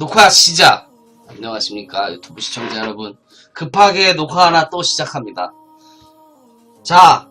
녹화 시작! 안녕하십니까 유튜브 시청자 여러분. 급하게 녹화 하나 또 시작합니다. 자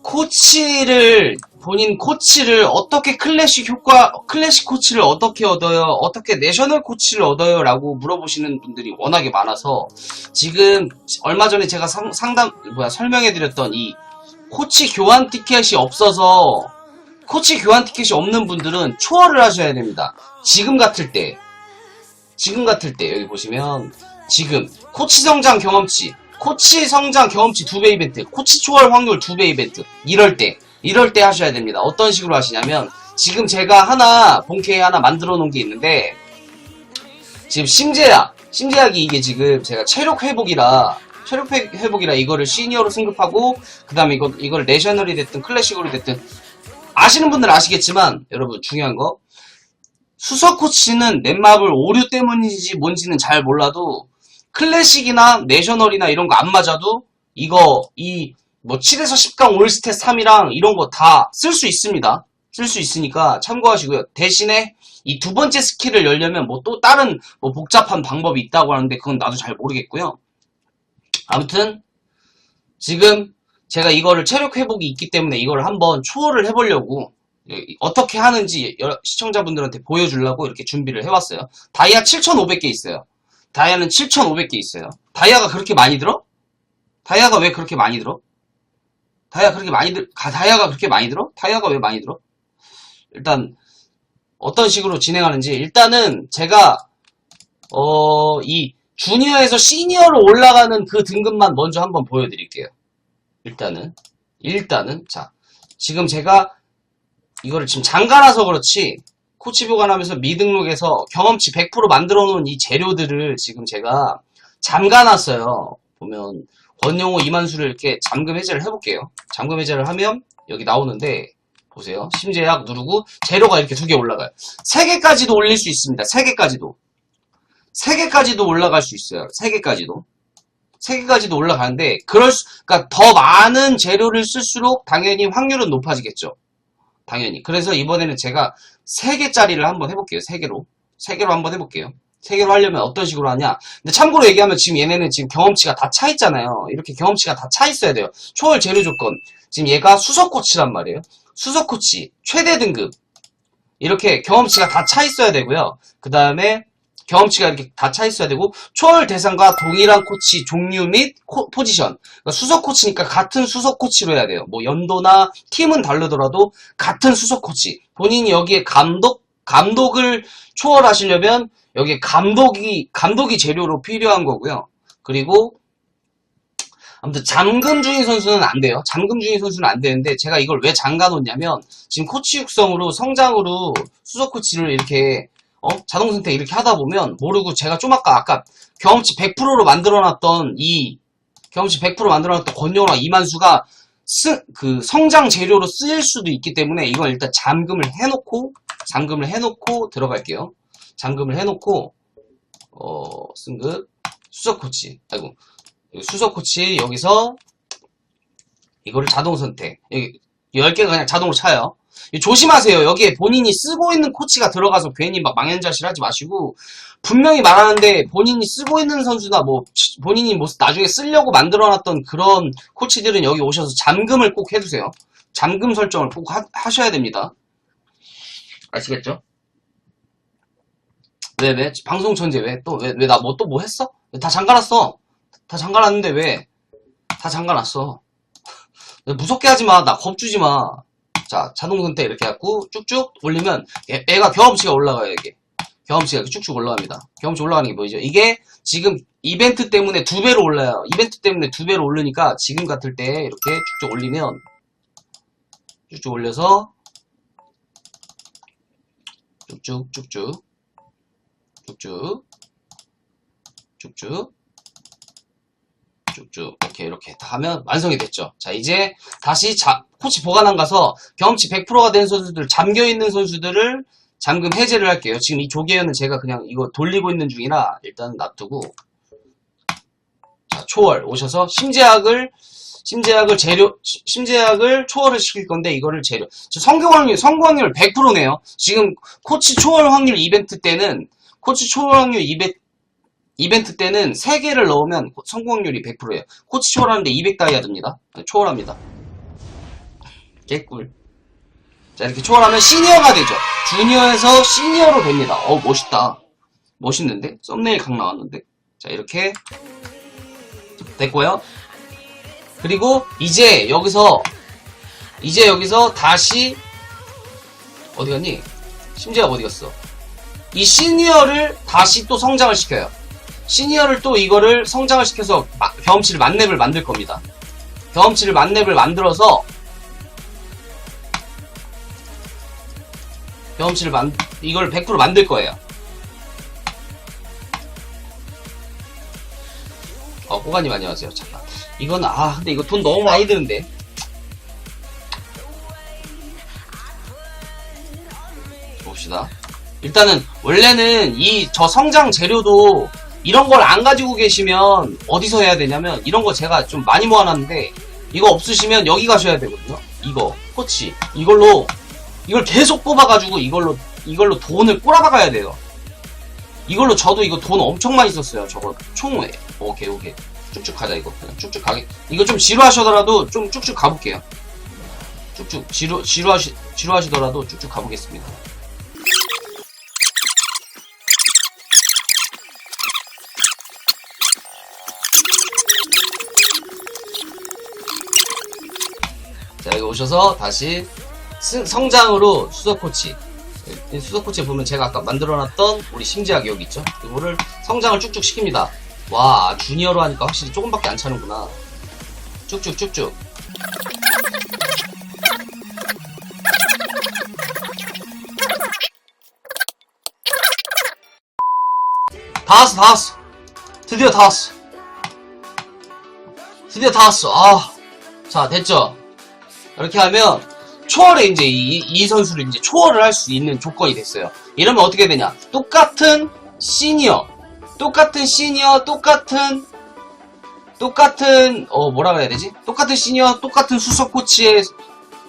코치를 본인 코치를 어떻게 클래식 효과 클래식 코치를 어떻게 얻어요 어떻게 내셔널 코치를 얻어요 라고 물어보시는 분들이 워낙에 많아서 지금 얼마 전에 제가 상, 상담 뭐야 설명해 드렸던 이 코치 교환 티켓이 없어서 코치 교환 티켓이 없는 분들은 초월을 하셔야 됩니다. 지금 같을 때 지금 같을 때 여기 보시면 지금 코치 성장 경험치 코치 성장 경험치 두배 이벤트 코치 초월 확률 두배 이벤트 이럴 때 이럴 때 하셔야 됩니다. 어떤 식으로 하시냐면 지금 제가 하나 본캐 하나 만들어 놓은 게 있는데 지금 심제약 심제약이 이게 지금 제가 체력 회복이라 체력 회- 회복이라 이거를 시니어로 승급하고 그 다음에 이거 이걸 내셔널이 됐든 클래식으로 됐든 아시는 분들 아시겠지만 여러분 중요한 거 수석 코치는 넷마블 오류 때문인지 뭔지는 잘 몰라도 클래식이나 내셔널이나 이런 거 안 맞아도 이거 이 뭐 7에서 10강 올스탯 3이랑 이런 거 다 쓸 수 있습니다. 쓸 수 있으니까 참고하시고요. 대신에 이 두 번째 스킬을 열려면 뭐 또 다른 뭐 복잡한 방법이 있다고 하는데 그건 나도 잘 모르겠고요. 아무튼 지금 제가 이거를 체력 회복이 있기 때문에 이걸 한번 초월을 해보려고 예, 어떻게 하는지 시청자분들한테 보여주려고 이렇게 준비를 해왔어요. 다이아 7,500개 있어요. 다이아는 7,500개 있어요. 다이아가 그렇게 많이 들어? 다이아가 왜 그렇게 많이 들어? 다이아 그렇게 많이 들, 가- 다이아가 그렇게 많이 들어? 다이아가 왜 많이 들어? 일단 어떤 식으로 진행하는지 일단은 제가 어, 이 주니어에서 시니어로 올라가는 그 등급만 먼저 한번 보여드릴게요. 일단은 일단은 자 지금 제가 이거를 지금 잠가놔서 그렇지 코치 보관하면서 미등록에서 경험치 100% 만들어 놓은 이 재료들을 지금 제가 잠가놨어요. 보면 권영호 이만수를 이렇게 잠금 해제를 해볼게요. 잠금 해제를 하면 여기 나오는데 보세요. 심제약 누르고 재료가 이렇게 두 개 올라가요. 세 개까지도 올릴 수 있습니다. 세 개까지도. 세 개까지도 올라갈 수 있어요. 세 개까지도. 세 개까지도 올라가는데 그럴 수, 그러니까 더 많은 재료를 쓸수록 당연히 확률은 높아지겠죠. 당연히. 그래서 이번에는 제가 3개짜리를 한번 해볼게요. 3개로. 3개로 한번 해볼게요. 3개로 하려면 어떤 식으로 하냐. 근데 참고로 얘기하면 지금 얘네는 지금 경험치가 다 차 있잖아요. 이렇게 경험치가 다 차 있어야 돼요. 초월 재료 조건. 지금 얘가 수석 코치란 말이에요. 수석 코치. 최대 등급. 이렇게 경험치가 다 차 있어야 되고요. 그 다음에 경험치가 이렇게 다 차 있어야 되고 초월 대상과 동일한 코치 종류 및 코- 포지션. 그러니까 수석 코치니까 같은 수석 코치로 해야 돼요. 뭐 연도나 팀은 다르더라도 같은 수석 코치. 본인이 여기에 감독, 감독을 초월하시려면 여기에 감독이, 감독이 재료로 필요한 거고요. 그리고 아무튼 잠금 중인 선수는 안 돼요. 잠금 중인 선수는 안 되는데 제가 이걸 왜 잠가 놓냐면 지금 코치 육성으로 성장으로 수석 코치를 이렇게 어? 자동 선택 이렇게 하다 보면 모르고 제가 좀 아까 아까 경험치 100%로 만들어 놨던 이 경험치 100% 만들어 놨던 권영호랑 이만수가 쓰, 그 성장 재료로 쓰일 수도 있기 때문에 이건 일단 잠금을 해놓고 잠금을 해놓고 들어갈게요. 잠금을 해놓고 어 승급 수석 코치 아이고 수석 코치 여기서 이거를 자동 선택 여기 10개가 그냥 자동으로 차요. 조심하세요. 여기에 본인이 쓰고 있는 코치가 들어가서 괜히 막 망연자실 하지 마시고 분명히 말하는데 본인이 쓰고 있는 선수나 뭐 치- 본인이 뭐 나중에 쓰려고 만들어놨던 그런 코치들은 여기 오셔서 잠금을 꼭 해두세요. 잠금 설정을 꼭 하, 셔야 됩니다. 아시겠죠? 왜, 왜? 방송 천재 왜? 또, 왜, 왜, 나 뭐 또 뭐 했어? 다 잠가놨어. 다 잠가놨는데 왜? 다 잠가놨어. 무섭게 하지 마. 나 겁주지 마. 자, 자동 선택 이렇게 해갖고 쭉쭉 올리면 얘- 얘가 경험치가 올라가요, 이게. 경험치가 쭉쭉 올라갑니다. 경험치 올라가는 게 보이죠? 이게 지금 이벤트 때문에 두 배로 올라요. 이벤트 때문에 두 배로 오르니까 지금 같을 때 이렇게 쭉쭉 올리면 쭉쭉 올려서 쭉쭉 쭉쭉 쭉쭉 쭉쭉 이렇게 이렇게 다 하면 완성이 됐죠. 자 이제 다시 자, 코치 보관함 가서 경험치 100%가 된 선수들 잠겨 있는 선수들을 잠금 해제를 할게요. 지금 이 조개는 제가 그냥 이거 돌리고 있는 중이라 일단 놔두고 자 초월 오셔서 심제약을 심제약을 재료 시- 심제약을 초월을 시킬 건데 이거를 재료 저 성공 확률 성공 확률 100%네요. 지금 코치 초월 확률 이벤트 때는 코치 초월 확률 200, 이벤트 때는 3개를 넣으면 고- 성공률이 100%예요. 코치 초월하는데 200 다이아드입니다. 초월합니다. 개꿀. 자, 이렇게 초월하면 시니어가 되죠. 주니어에서 시니어로 됩니다. 어, 멋있다. 멋있는데? 썸네일 각 나왔는데? 자, 이렇게 됐고요. 그리고 이제 여기서 이제 여기서 다시 어디 갔니? 심지어 어디 갔어? 이 시니어를 다시 또 성장을 시켜요. 시니어를 또 이거를 성장을 시켜서 마- 경험치를 만렙을 만들 겁니다. 경험치를 만렙을 만들어서 경험치를 만 이걸 100% 만들 거예요. 어, 꼬가님 안녕하세요. 잠깐. 이건 아, 근데 이거 돈 너무 많이 드는데. 봅시다. 일단은 원래는 이 저 성장 재료도 이런 걸 안 가지고 계시면 어디서 해야 되냐면 이런 거 제가 좀 많이 모아놨는데 이거 없으시면 여기 가셔야 되거든요. 이거 코치 이걸로 이걸 계속 뽑아가지고 이걸로 이걸로 돈을 꼬라박아야 돼요. 이걸로 저도 이거 돈 엄청 많이 썼어요. 저거 총에 오케이 오케이 쭉쭉 가자 이거 그냥 쭉쭉 가게 이거 좀 지루하시더라도 좀 쭉쭉 가볼게요. 쭉쭉 지루 지루하시 지루하시더라도 쭉쭉 가보겠습니다. 자, 여기 오셔서 다시 스- 성장으로 수석코치. 이 수석코치 보면 제가 아까 만들어놨던 우리 심지학 여기 있죠? 이거를 성장을 쭉쭉 시킵니다. 와, 주니어로 하니까 확실히 조금밖에 안 차는구나. 쭉쭉, 쭉쭉. 다 왔어, 다 왔어. 드디어 다 왔어. 드디어 다 왔어. 아. 자, 됐죠? 이렇게 하면 초월에 이제 이, 이 선수를 이제 초월을 할 수 있는 조건이 됐어요. 이러면 어떻게 되냐? 똑같은 시니어, 똑같은 시니어, 똑같은 똑같은 어 뭐라 그래야 되지? 똑같은 시니어, 똑같은 수석 코치의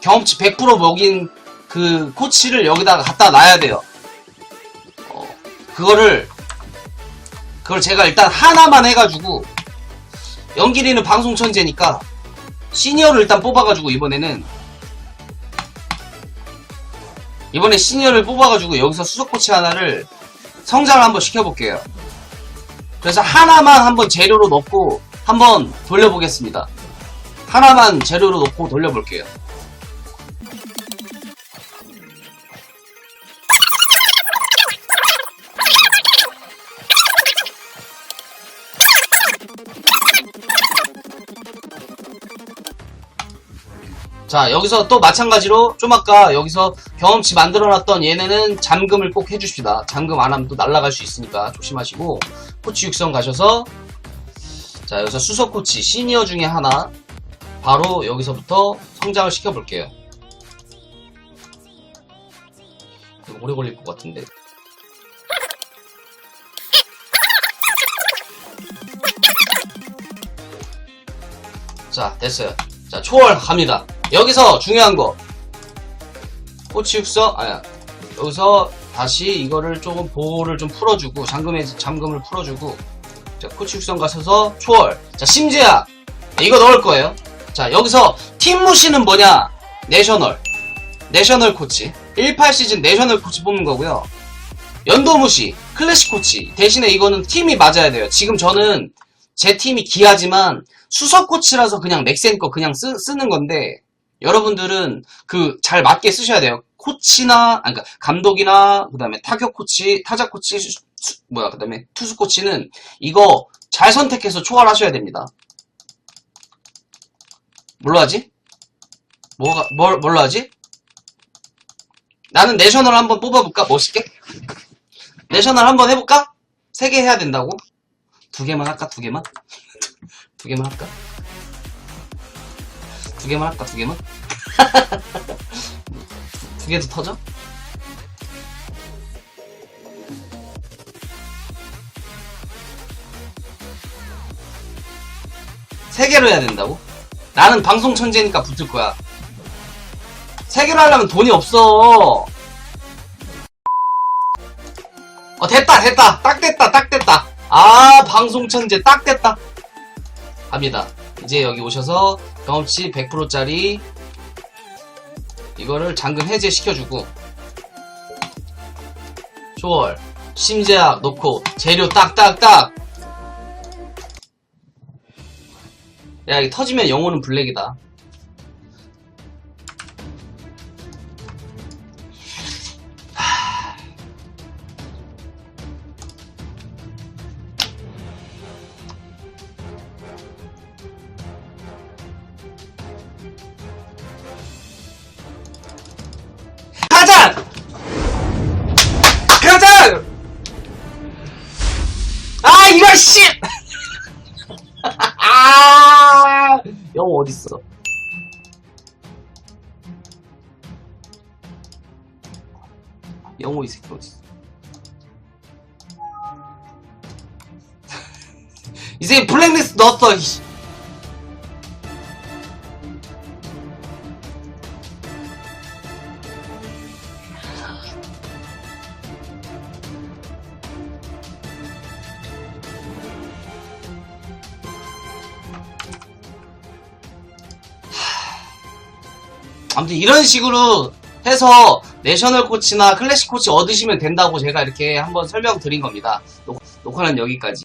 경험치 100% 먹인 그 코치를 여기다가 갖다 놔야 돼요. 어, 그거를 그걸 제가 일단 하나만 해가지고 연기리는 방송 천재니까 시니어를 일단 뽑아가지고 이번에는 이번에 시니어를 뽑아가지고 여기서 수석 코치 하나를 성장을 한번 시켜볼게요. 그래서 하나만 한번 재료로 넣고 한번 돌려보겠습니다. 하나만 재료로 넣고 돌려볼게요. 자 여기서 또 마찬가지로 좀 아까 여기서 경험치 만들어놨던 얘네는 잠금을 꼭 해주십시다. 잠금 안 하면 또 날아갈 수 있으니까 조심하시고. 코치 육성 가셔서. 자 여기서 수석 코치 시니어 중에 하나. 바로 여기서부터 성장을 시켜볼게요. 오래 걸릴 것 같은데. 자 됐어요. 자 초월 갑니다 여기서 중요한 거. 코치 육성 아야. 여기서 다시 이거를 조금 보호를 좀 풀어주고 잠금에 잠금을 풀어주고 자 코치 육성 가셔서 초월. 자 심지어 이거 넣을 거예요. 자 여기서 팀 무시는 뭐냐? 내셔널. 내셔널 코치. 18 시즌 내셔널 코치 뽑는 거고요. 연도 무시. 클래식 코치. 대신에 이거는 팀이 맞아야 돼요. 지금 저는 제 팀이 기하지만 수석 코치라서 그냥 넥센 거 그냥 쓰, 쓰는 건데 여러분들은 그 잘 맞게 쓰셔야 돼요. 코치나 아니, 그러니까 감독이나 그다음에 타격 코치, 타자 코치, 수- 수- 뭐야 그다음에 투수 코치는 이거 잘 선택해서 초월하셔야 됩니다. 뭘로 하지? 뭐가 뭘 뭘로 하지? 나는 내셔널 한번 뽑아볼까 멋있게? 내셔널 한번 해볼까? 세 개 해야 된다고? 두 개만 할까? 두 개만? 두 개만 할까? 두 개만 할까? 두 개만? 두 개도 터져? 세 개로 해야 된다고? 나는 방송 천재니까 붙을 거야. 세 개로 하려면 돈이 없어. 어, 됐다! 됐다 딱 됐다 딱 됐다 아 방송 천재 딱 됐다 갑니다 이제 여기 오셔서 경험치 100%짜리 이거를 잠금 해제 시켜주고 초월 심제약 넣고 재료 딱딱딱. 야 이게 터지면 영혼은 블랙이다 가자! 아, 이런 씨! 아, 영어 어딨어? 영어 이 새끼 어딨어? 이 새끼 블랙리스트 넣었어, 이씨. 아무튼 이런 식으로 해서 내셔널 코치나 클래식 코치 얻으시면 된다고 제가 이렇게 한번 설명드린 겁니다. 녹- 녹화는 여기까지.